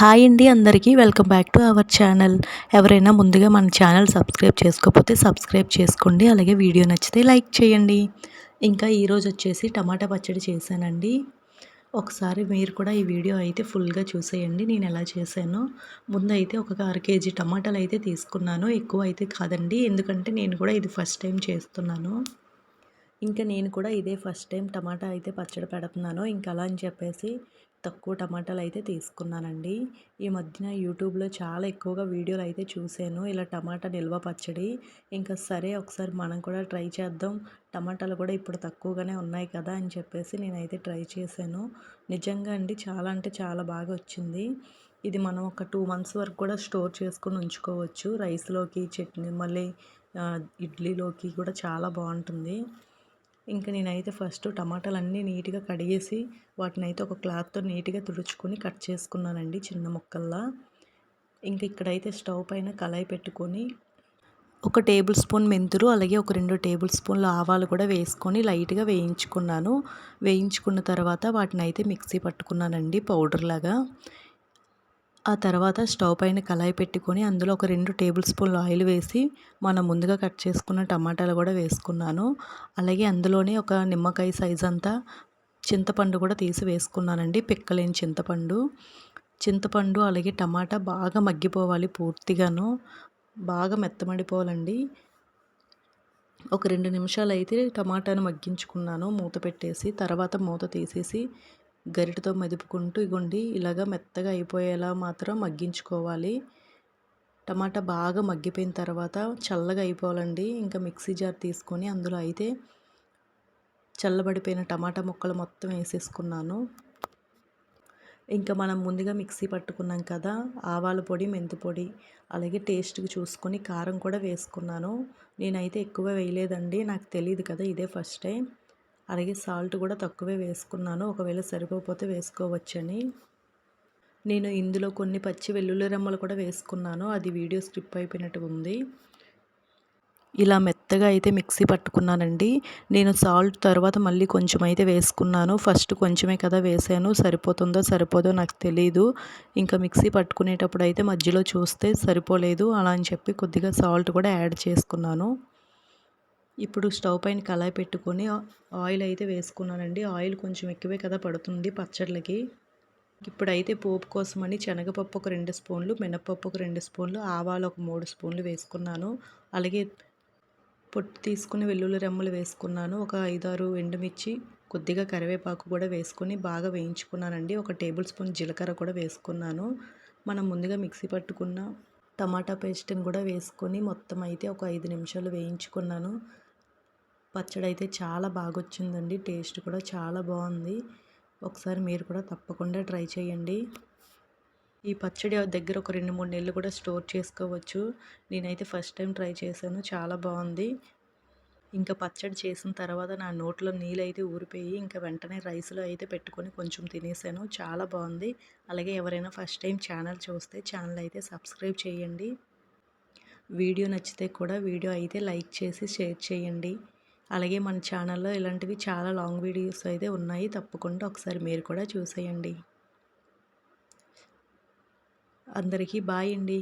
Hi అండి అందరికీ. Welcome back to our channel. ఎవరైనా ముందుగా మన ఛానల్ సబ్స్క్రైబ్ చేసుకోకపోతే సబ్స్క్రైబ్ చేసుకోండి. అలాగే వీడియో నచ్చితే లైక్ చేయండి. ఇంకా ఈరోజు వచ్చేసి టమాటా పచ్చడి చేశానండి. ఒకసారి మీరు కూడా ఈ వీడియో అయితే ఫుల్గా చూసేయండి. నేను ఎలా చేశానో. ముందు అయితే ఒక అర కేజీ టమాటాలు అయితే తీసుకున్నాను. ఎక్కువ అయితే కాదండి. ఎందుకంటే నేను కూడా ఇది ఫస్ట్ టైం చేస్తున్నాను. ఇంకా నేను కూడా ఇదే ఫస్ట్ టైం టమాటా అయితే పచ్చడి పెడుతున్నాను. ఇంకా అలా అని చెప్పేసి తక్కువ టమాటాలు అయితే తీసుకున్నానండి. ఈ మధ్యన యూట్యూబ్లో చాలా ఎక్కువగా వీడియోలు అయితే చూశాను. ఇలా టమాటా నిల్వ పచ్చడి ఇంకా సరే ఒకసారి మనం కూడా ట్రై చేద్దాం. టమాటాలు కూడా ఇప్పుడు తక్కువగానే ఉన్నాయి కదా అని చెప్పేసి నేనైతే ట్రై చేశాను. నిజంగా అండి చాలా అంటే చాలా బాగా వచ్చింది. ఇది మనం ఒక టూ మంత్స్ వరకు కూడా స్టోర్ చేసుకుని ఉంచుకోవచ్చు. రైస్లోకి చట్నీ మళ్ళీ ఇడ్లీలోకి కూడా చాలా బాగుంటుంది. ఇంకా నేనైతే ఫస్ట్ టమాటాలు అన్నీ నీట్గా కడిగేసి వాటిని అయితే ఒక క్లాత్తో నీట్గా తుడుచుకొని కట్ చేసుకున్నానండి చిన్న ముక్కల్లా. ఇంక ఇక్కడైతే స్టవ్ పైన కళాయి పెట్టుకొని ఒక టేబుల్ స్పూన్ మెంతులు అలాగే ఒక రెండు టేబుల్ స్పూన్ల ఆవాలు కూడా వేసుకొని లైట్గా వేయించుకున్నాను. వేయించుకున్న తర్వాత వాటిని అయితే మిక్సీ పట్టుకున్నానండి పౌడర్ లాగా ఆ తర్వాత స్టవ్ పైన కళాయి పెట్టుకొని అందులో ఒక రెండు టేబుల్ స్పూన్ల ఆయిల్ వేసి మనం ముందుగా కట్ చేసుకున్న టమాటాలు కూడా వేసుకున్నాను. అలాగే అందులోనే ఒక నిమ్మకాయ సైజ్ అంతా చింతపండు కూడా తీసి వేసుకున్నానండి. పిక్కలేని చింతపండు. చింతపండు అలాగే టమాటా బాగా మగ్గిపోవాలి పూర్తిగాను. బాగా మెత్తమడిపోవాలండి. ఒక రెండు నిమిషాలు అయితే టమాటాను మగ్గించుకున్నాను. మూత పెట్టేసి తర్వాత మూత తీసేసి గరిటతో మెదుపుకుంటూ ఇగోండి ఇలాగ మెత్తగా అయిపోయేలా మాత్రం మగ్గించుకోవాలి. టమాటా బాగా మగ్గిపోయిన తర్వాత చల్లగా అయిపోవాలండి. ఇంకా మిక్సీ జార్ తీసుకొని అందులో అయితే చల్లబడిపోయిన టమాటా ముక్కలు మొత్తం వేసేసుకున్నాను. ఇంకా మనం ముందుగా మిక్సీ పట్టుకున్నాం కదా ఆవాల పొడి మెంతి పొడి అలాగే టేస్ట్కి చూసుకొని కారం కూడా వేసుకున్నాను. నేనైతే ఎక్కువ వేయలేదండి నాకు తెలియదు కదా ఇదే ఫస్ట్ టైం. అలాగే సాల్ట్ కూడా తక్కువే వేసుకున్నాను. ఒకవేళ సరిపోతే వేసుకోవచ్చని. నేను ఇందులో కొన్ని పచ్చి వెల్లుల్లి రెమ్మలు కూడా వేసుకున్నాను. అది వీడియో స్క్రిప్ అయిపోయినట్టు ఉంది. ఇలా మెత్తగా అయితే మిక్సీ పట్టుకున్నానండి. నేను సాల్ట్ తర్వాత మళ్ళీ కొంచెం అయితే వేసుకున్నాను. ఫస్ట్ కొంచెమే కదా వేసాను. సరిపోతుందో సరిపోదో నాకు తెలియదు ఇంకా మిక్సీ పట్టుకునేటప్పుడు అయితే మధ్యలో చూస్తే సరిపోలేదు. అలా అని చెప్పి కొద్దిగా సాల్ట్ కూడా యాడ్ చేసుకున్నాను. ఇప్పుడు స్టవ్ పైన కళాయి పెట్టుకొని ఆయిల్ అయితే వేసుకున్నానండి. ఆయిల్ కొంచెం ఎక్కువే కదా పడుతుంది పచ్చళ్ళకి. ఇప్పుడైతే పోపు కోసమని శనగపప్పు ఒక రెండు స్పూన్లు మినపప్పు ఒక రెండు స్పూన్లు ఆవాలు ఒక మూడు స్పూన్లు వేసుకున్నాను. అలాగే పొట్టు తీసుకుని వెల్లుల్లి రెమ్మలు వేసుకున్నాను. ఒక ఐదారు ఎండుమిర్చి కొద్దిగా కరివేపాకు కూడా వేసుకొని బాగా వేయించుకున్నానండి. ఒక టేబుల్ స్పూన్ జీలకర్ర కూడా వేసుకున్నాను. మనం ముందుగా మిక్సీ పట్టుకున్న టమాటా పేస్ట్ని కూడా వేసుకొని మొత్తం అయితే ఒక ఐదు నిమిషాలు వేయించుకున్నాను. పచ్చడి అయితే చాలా బాగా వచ్చిందండి టేస్ట్ కూడా చాలా బాగుంది. ఒకసారి మీరు కూడా తప్పకుండా ట్రై చేయండి. ఈ పచ్చడి దగ్గర ఒక రెండు మూడు నెలలు కూడా స్టోర్ చేసుకోవచ్చు. నేనైతే ఫస్ట్ టైం ట్రై చేశాను. చాలా బాగుంది. ఇంకా పచ్చడి చేసిన తర్వాత నా నోట్లో నీళ్ళు అయితే ఊరిపోయి ఇంకా వెంటనే రైస్లో అయితే పెట్టుకొని కొంచెం తినేసాను. చాలా బాగుంది అలాగే ఎవరైనా ఫస్ట్ టైం ఛానల్ చూస్తే ఛానల్ అయితే సబ్స్క్రైబ్ చేయండి. వీడియో నచ్చితే కూడా వీడియో అయితే లైక్ చేసి షేర్ చేయండి. అలాగే మన ఛానల్లో ఇలాంటివి చాలా లాంగ్ వీడియోస్ అయితే ఉన్నాయి. తప్పకుండా ఒకసారి మీరు కూడా చూసేయండి. అందరికీ బాయ్ అండి.